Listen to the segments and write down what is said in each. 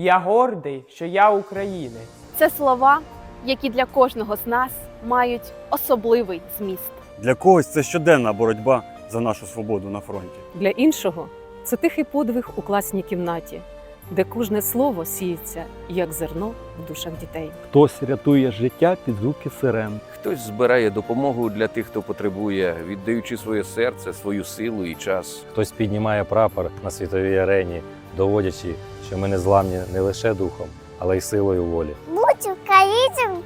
Я гордий, що я українець. Це слова, які для кожного з нас мають особливий зміст. Для когось це щоденна боротьба за нашу свободу на фронті. Для іншого це тихий подвиг у класній кімнаті, де кожне слово сіється, як зерно в душах дітей. Хтось рятує життя під звуки сирен. Хтось збирає допомогу для тих, хто потребує, віддаючи своє серце, свою силу і час. Хтось піднімає прапор на світовій арені, доводячи, що ми не зламні не лише духом, але й силою волі. Будь українцем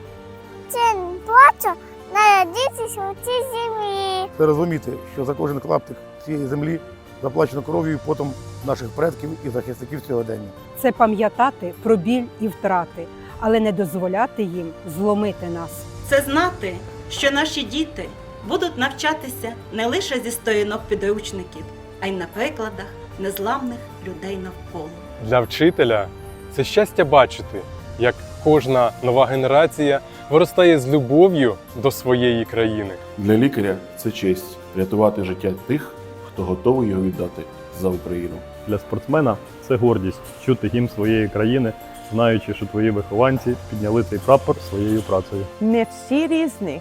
це не просто народитися у цій землі. Це розуміти, що за кожен клаптик цієї землі заплачено кров'ю і потом наших предків і захисників сьогодення. це пам'ятати про біль і втрати, але не дозволяти їм зломити нас. Це знати, що наші діти будуть навчатися не лише зі сторінок підручників, а й на прикладах незламних людей навколо. Для вчителя це щастя бачити, як кожна нова генерація виростає з любов'ю до своєї країни. Для лікаря це честь рятувати життя тих, хто готовий його віддати за Україну. Для спортсмена це гордість чути гімн своєї країни, знаючи, що твої вихованці підняли цей прапор своєю працею. Не всі різні,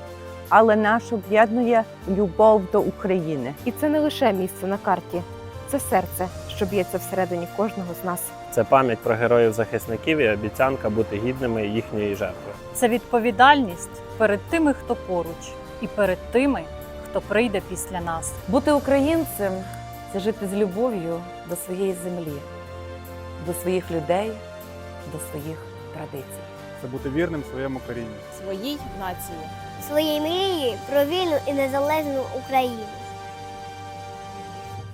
але нас об'єднує любов до України. І це не лише місце на карті, це серце, що б'ється всередині кожного з нас. Це пам'ять про героїв-захисників і обіцянка бути гідними їхньої жертви. Це відповідальність перед тими, хто поруч, і перед тими, хто прийде після нас. Бути українцем це жити з любов'ю до своєї землі, до своїх людей, до своїх традицій. Це бути вірним своєму корінню. Своїй нації. Своїй мрії про вільну і незалежну Україну.